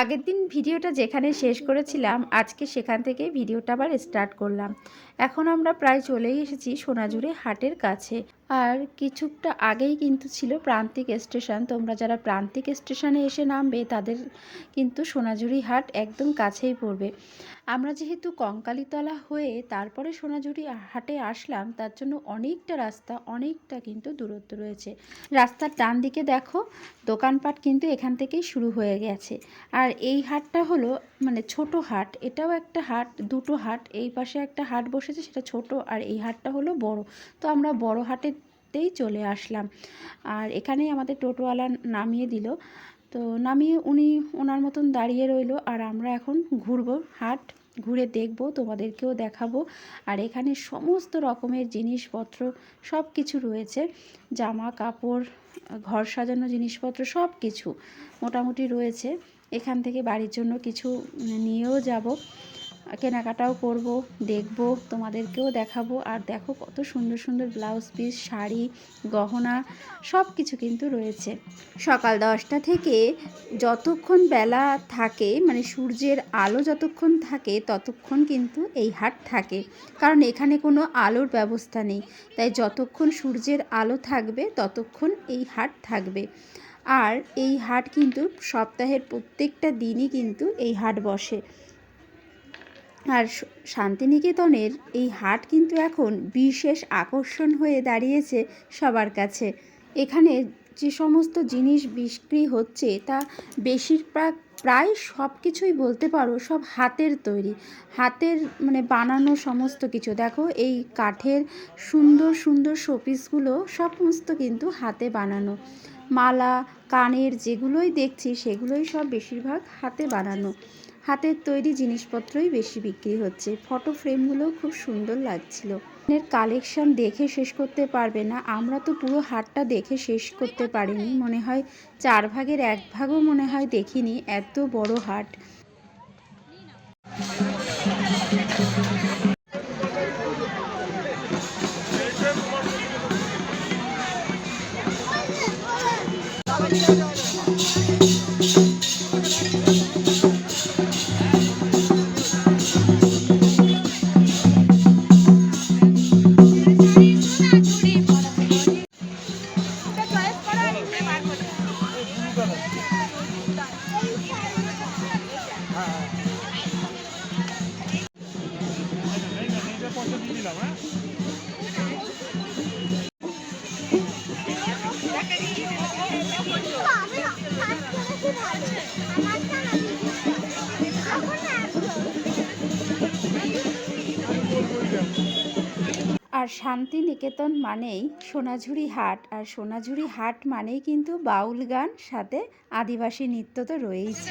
আগের দিন ভিডিওটা যেখানে শেষ করেছিলাম, আজকে সেখান থেকে ভিডিওটা আবার স্টার্ট করলাম। এখন আমরা প্রায় চলেই এসেছি সোনাঝুরি হাটের কাছে। আর কিছুটা আগেই কিন্তু ছিল প্রান্তিক স্টেশন। তোমরা যারা প্রান্তিক স্টেশনে এসে নামবে, তাদের কিন্তু সোনাঝুরি হাট একদম কাছেই পড়বে। আমরা যেহেতু কঙ্কালীতলা হয়ে তারপরে সোনাঝুরি হাটে আসলাম, তার জন্য অনেকটা রাস্তা, অনেকটা কিন্তু দূরত্ব রয়েছে। রাস্তার ডান দিকে দেখো, দোকানপাট কিন্তু এখান থেকেই শুরু হয়ে গেছে। আর এই হাটটা হলো মানে ছোট হাট, এটাও একটা হাট, দুটো হাট, এই পাশে একটা হাট বসেছে, সেটা ছোট, আর এই হাটটা হলো বড়। তো আমরা বড় হাটেতেই চলে আসলাম। আর এখানেই আমাদের টোটোওয়ালা নামিয়ে দিল। তো নামিয়ে উনি ওনার মতন দাঁড়িয়ে রইল। আর আমরা এখন ঘুরবো, হাট ঘুরে দেখব, তোমাদেরকেও দেখাবো। আর এখানে সমস্ত রকমের জিনিসপত্র সব কিছু রয়েছে। জামা, কাপড়, ঘর সাজানো জিনিসপত্র সব কিছু মোটামুটি রয়েছে। এখান থেকে বাড়ির জন্য কিছু নিয়েও যাব। কেনাকাটাও করব, দেখব, তোমাদেরকেও দেখাবো। আর দেখো কত সুন্দর সুন্দর ব্লাউজ পিস শাড়ি, গহনা সব কিছু কিন্তু রয়েছে। সকাল দশটা থেকে যতক্ষণ বেলা থাকে মানে সূর্যের আলো যতক্ষণ থাকে, ততক্ষণ কিন্তু এই হাট থাকে। কারণ এখানে কোনো আলোর ব্যবস্থা নেই। তাই যতক্ষণ সূর্যের আলো থাকবে, ততক্ষণ এই হাট থাকবে। আর এই হাট কিন্তু সপ্তাহের প্রত্যেকটা দিনই কিন্তু এই হাট বসে। আর শান্তিনিকেতনের এই হাট কিন্তু এখন বিশেষ আকর্ষণ হয়ে দাঁড়িয়েছে সবার কাছে। এখানে যে সমস্ত জিনিস বিক্রি হচ্ছে, তা বেশিরভাগ প্রায় সব কিছুই বলতে পারো সব হাতের তৈরি। হাতের মানে বানানো সমস্ত কিছু। দেখো, এই কাঠের সুন্দর সুন্দর শোপিসগুলো সমস্ত কিন্তু হাতে বানানো। মালা, কানের যেগুলোই দেখছি, সেগুলোই সব বেশিরভাগ হাতে বানানো। হাতের তৈরি জিনিসপত্রই বেশি বিক্রি হচ্ছে। ফটো ফ্রেমগুলো খুব সুন্দর লাগছিল। এর কালেকশন দেখে শেষ করতে পারবে না। আমরা তো পুরো হাটটা দেখে শেষ করতে পারিনি। মনে হয় চার ভাগের এক ভাগও মনে হয় দেখিনি। এত বড় হাট। আর শান্তিনিকেতন মানেই সোনাঝুরি হাট, আর সোনাঝুরি হাট মানেই কিন্তু বাউল গান, সাথে আদিবাসী নৃত্য তো রয়েইছে।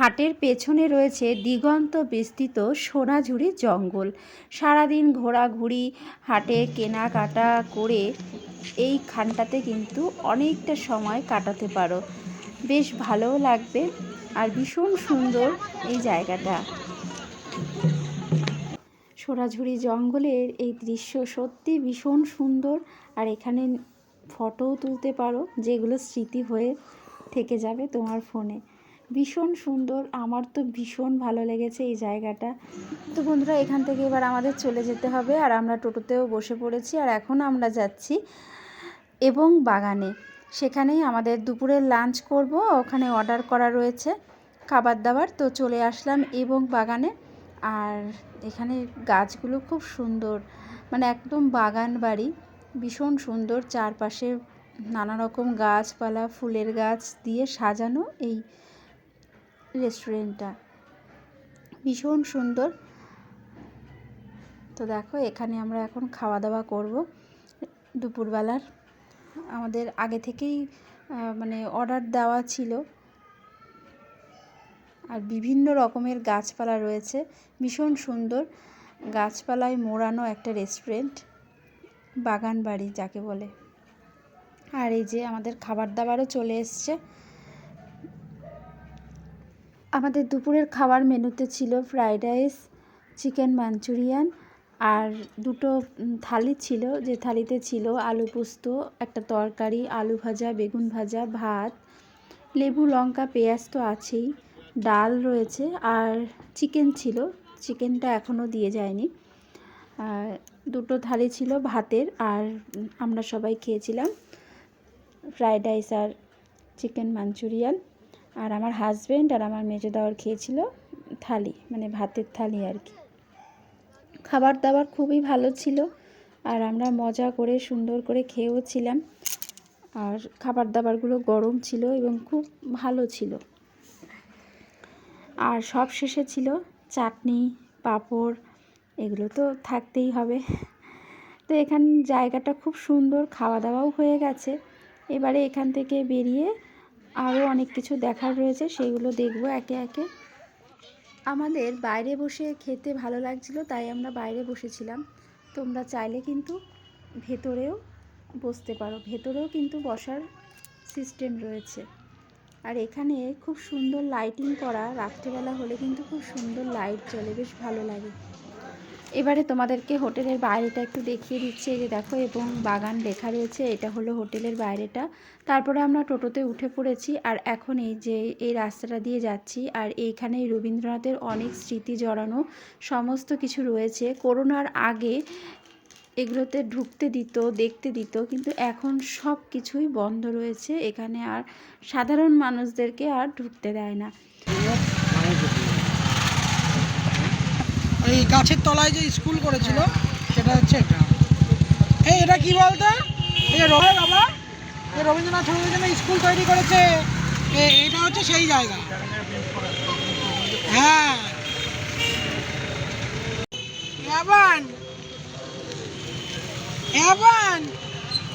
হাটের পেছনে রয়েছে দিগন্ত বিস্তৃত সোনাঝুরি জঙ্গল। সারাদিন ঘোরাঘুরি, হাটে কেনাকাটা করে এই খানটাতে কিন্তু অনেকটা সময় কাটাতে পারো। বেশ ভালোও লাগবে আর ভীষণ সুন্দর এই জায়গাটা। সোনাঝুরি জঙ্গলের এই দৃশ্য সত্যি ভীষণ সুন্দর আর এখানে ফটোও তুলতে পারো, যেগুলো স্মৃতি হয়ে থেকে যাবে তোমার ফোনে। ভীষণ সুন্দর। আমার তো ভীষণ ভালো লেগেছে এই জায়গাটা। তো বন্ধুরা, এখান থেকে এবার আমাদের চলে যেতে হবে আর আমরা টোটোতেও বসে পড়েছি আর এখন আমরা যাচ্ছি এবং বাগানে। সেখানেই আমাদের দুপুরের লাঞ্চ করব, ওখানে অর্ডার করা রয়েছে খাবার দাবার। তো চলে আসলাম এবং বাগানে। আর এখানে গাছগুলো খুব সুন্দর মানে একদম বাগান বাড়ি। ভীষণ সুন্দর, চারপাশে নানা রকম গাছপালা, ফুলের গাছ দিয়ে সাজানো এই রেস্টুরেন্টটা। ভীষণ সুন্দর। তো দেখো, এখানে আমরা এখন খাওয়া দাওয়া করব দুপুরবেলার। আমাদের আগে থেকেই মানে অর্ডার দেওয়া ছিল। আর বিভিন্ন রকমের গাছপালা রয়েছে। ভীষণ সুন্দর। গাছপালায় মোড়ানো একটা রেস্টুরেন্ট বাগান বাড়ি যাকে বলে। আর এই যে আমাদের খাবার দাবারও চলে এসছে। আমাদের দুপুরের খাবার মেনুতে ছিল ফ্রায়েড রাইস, চিকেন মাঞ্চুরিয়ান আর দুটো থালি ছিল। যে থালিতে ছিল আলু পোস্ত, একটা তরকারি, আলু ভাজা, বেগুন ভাজা, ভাত, লেবু, লঙ্কা, পেঁয়াজ তো আছেই, ডাল রয়েছে আর চিকেন ছিল। চিকেনটা এখনও দিয়ে যায়নি। দুটো থালি ছিল ভাতের আর আমরা সবাই খেয়েছিলাম। ফ্রায়েড রাইস আর চিকেন মাঞ্চুরিয়ান। আর আমার হাজব্যান্ড আর আমার মেজো দাওয়ার খেয়েছিল থালি মানে ভাতের থালি আর কি। খাবার দাবার খুবই ভালো ছিল আর আমরা মজা করে, সুন্দর করে খেয়েও ছিলাম। আর খাবার দাবারগুলো গরম ছিল এবং খুব ভালো ছিল। আর সব শেষে ছিল চাটনি, পাঁপড়, এগুলো তো থাকতেই হবে। তো এখান জায়গাটা খুব সুন্দর, খাওয়া দাওয়াও হয়ে গেছে। এবারে এখান থেকে বেরিয়ে আরও অনেক কিছু দেখার রয়েছে সেগুলো দেখব একে একে। আমাদের বাইরে বসে খেতে ভালো লাগছিল, তাই আমরা বাইরে বসেছিলাম। তোমরা চাইলে কিন্তু ভেতরেও বসতে পারো, ভেতরেও কিন্তু বসার সিস্টেম রয়েছে। আর এখানে খুব সুন্দর লাইটিং করা, রাত্রেবেলা হলে কিন্তু খুব সুন্দর লাইট জ্বলে, বেশ ভালো লাগে। এবারে তোমাদেরকে হোটেলের বাইরেটা একটু দেখিয়ে দিচ্ছি, এই যে দেখো, এবং বাগান লেখা রয়েছে, এটা হলো হোটেলের বাইরেটা। তারপরে আমরা টোটোতে উঠে পড়েছি, আর এখন এই যে এই রাস্তাটা দিয়ে যাচ্ছি, আর এইখানে রবীন্দ্রনাথের অনেক স্মৃতি জড়ানো সমস্ত কিছু রয়েছে। করোনার আগে এগুলোতে ঢুকতে দিত, দেখতে দিত, কিন্তু এখন সব কিছুই বন্ধ রয়েছে, এখানে আর সাধারণ মানুষদেরকে আর ঢুকতে দেয় না। এই গাছের তলায় যে স্কুল করেছিল, সেটা হচ্ছে এটা। এই, এটা কি বলতো? এই রবি বাবা। এই রবীন্দ্রনাথ ঠাকুরের জন্য স্কুল তৈরি করেছে। এটা হচ্ছে সেই জায়গা। হ্যাঁ। এবান।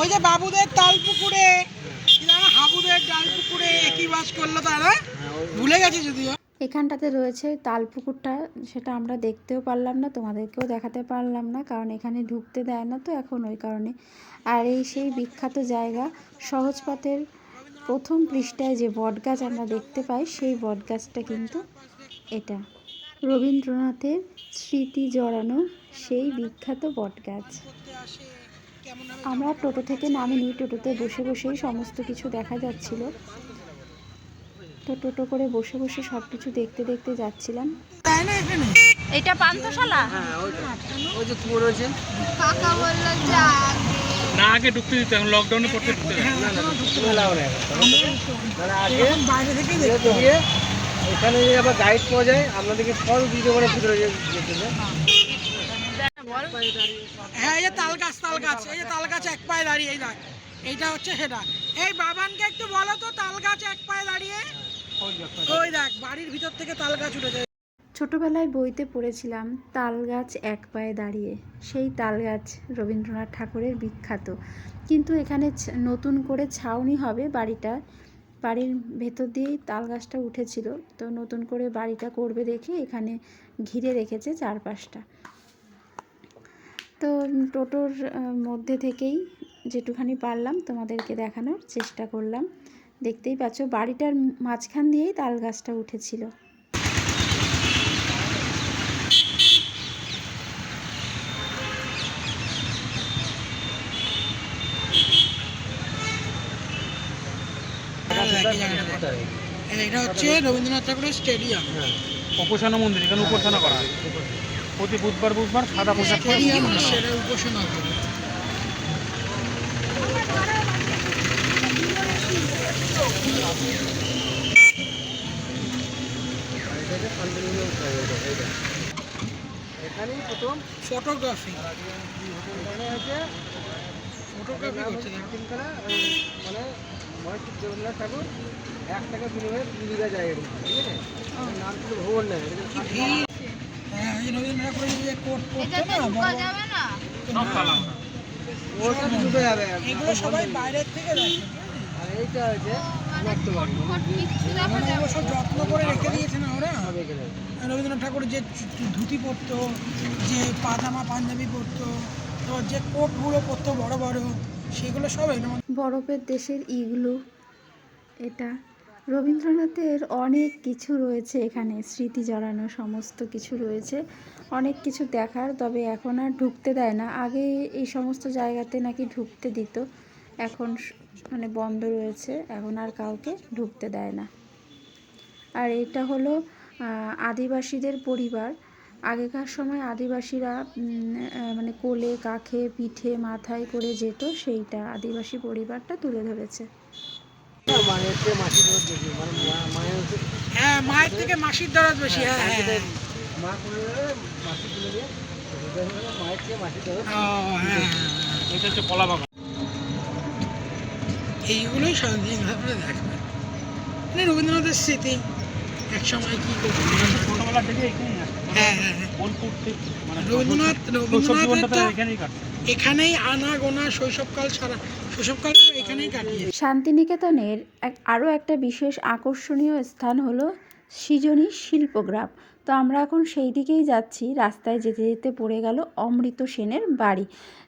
ওই যে বাবুদের তাল পুকুরে হাবুদের ডাল পুকুরে একই বাস করল তারা। ভুলে গেছে যদিও। এখানটাতে রয়েছে তাল পুকুরটা সেটা আমরা দেখতেও পারলাম না, তোমাদেরকেও দেখাতে পারলাম না, কারণ এখানে ঢুকতে দেয় না তো এখন ওই কারণে। আর এই সেই বিখ্যাত জায়গা, সহজপথের প্রথম পৃষ্ঠায় যে বটগাছ আমরা দেখতে পাই, সেই বটগাছটা কিন্তু এটা। রবীন্দ্রনাথের স্মৃতি জড়ানো সেই বিখ্যাত বটগাছ। আমরা টোটো থেকে নামিনি, টোটোতে বসে বসেই সমস্ত কিছু দেখা যাচ্ছিল। তো টোটো করে বসে বসে সব কিছু দেখতে দেখতে যাচ্ছিলাম। তাই না এখানে? এটা পান্থশালা? ওই যে কুয়ো রয়েছে না আগে ঢুকতে দিতে এখন লকডাউনে পড়তে ঢুকতে দেয় এখন যে আবার গাইড পাওয়া যায় আপনাদেরকে ফল দিতে পারে ভিতরে যেতে হ্যাঁ এই যে তাল গাছ তাল গাছ এই যে তাল গাছ এক পায়ে দাঁড়িয়ে এই দেখ এইটা হচ্ছে সেটা এই বাবানকে একটু বলো তো তাল গাছ এক পায়ে দাঁড়িয়ে। ছোটবেলায় বইতে পড়েছিলাম তাল গাছ এক পায়ে দাঁড়িয়ে। সেই তাল গাছ রবীন্দ্রনাথ ঠাকুরের বিখ্যাত। কিন্তু এখানে নতুন করে ছাউনি হবে বাড়িটা। বাড়ির ভেতর দিয়েই তাল গাছটা উঠেছিল। তো নতুন করে বাড়িটা করবে দেখে এখানে ঘিরে রেখেছে চারপাশটা। তো টোটোর মধ্যে থেকেই যেটুখানি পারলাম তোমাদেরকে দেখানোর চেষ্টা করলাম। দেখতেই পাচ্ছ বাড়িটার মাঝখান দিয়েই তাল গাছটা উঠেছিল। এটা হচ্ছে রবীন্দ্রনাথ ঠাকুরের স্টেডিয়াম। উপাসনা মন্দির এখানে উপাসনা করা হয়। প্রতি বুধবার বুধবার সাদা পোশাক স্টেডিয়াম হয়। সেটা উপাসনা করে এখানেই প্রথম ফটোগ্রাফি ফটোগ্রাফি। তিনখানা ওই মানে ঠাকুর এক টাকা বিনিময়ে দু বিঘা জায়গা ঠিক আছে? নাম ছিল ভুবন ভিড় হ্যাঁ এই রবীন্দ্রনাথ ঠাকুরের যে কোট না সব যাবে এগুলো সবাই বাইরের থেকে দেখে। এইটা মানে সব যত্ন করে রেখে দিয়েছে না ওরা? রবীন্দ্রনাথ ঠাকুর যে ধুতি পরতো যে পাজামা পাঞ্জাবি পরতো তো যে কোটগুলো পরতো বড় বড় সেগুলো সব এর বরফের দেশের ইগলু এটা। রবীন্দ্রনাথের অনেক কিছু রয়েছে এখানে স্মৃতি জড়ানো সমস্ত কিছু রয়েছে। অনেক কিছু দেখার তবে এখন আর ঢুকতে দেয় না। আগে এই সমস্ত জায়গাতে নাকি ঢুকতে দিত। এখন মানে বন্ধ রয়েছে এখন আর কাউকে ঢুকতে দেয় না আর এটা হলো আদিবাসীদের পরিবার আগেকার সময় আদিবাসীরা মানে কোলে কাখে পিঠে মাথায় করে যেত সেইটা আদিবাসী পরিবারটা তুলে ধরেছে মানে হ্যাঁ মায়ের থেকে মাসির দরদ বেশি। মা মাসি তুলে দিয়ে মায়ের চেয়ে মাসির দরদ ও। এটা হচ্ছে কলা বাগান এইগুলোই স্বাধীনভাবে দেখবে। মানে রবীন্দ্রনাথের স্মৃতি এক সময় কি হ্যাঁ হ্যাঁ হ্যাঁ। বোলপুর থেকে মানে রবীন্দ্রনাথ- তো- এখানেই আনা গোনা শৈশবকাল সারা শৈশবকাল এখানেই কাটিয়ে। শান্তিনিকেতনের এক আরও একটা বিশেষ আকর্ষণীয় স্থান হলো সৃজনী শিল্পগ্রাম। তো আমরা এখন সেই দিকেই যাচ্ছি। রাস্তায় যেতে যেতে পড়ে গেল অমৃত সেনের বাড়ি।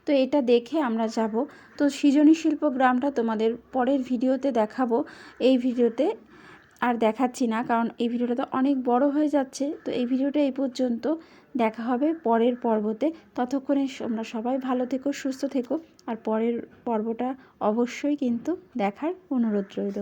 তো এটা দেখে আমরা যাব। তো সৃজনী শিল্প গ্রামটা তোমাদের পরের ভিডিওতে দেখাবো। এই ভিডিওতে আর দেখাচ্ছি না, কারণ এই ভিডিওটা তো অনেক বড় হয়ে যাচ্ছে। তো এই ভিডিওটা এই পর্যন্ত। দেখা হবে পরের পর্বতে। ততক্ষণে আমরা সবাই ভালো থেকো, সুস্থ থেকো। আর পরের পর্বটা অবশ্যই কিন্তু দেখার অনুরোধ রইল।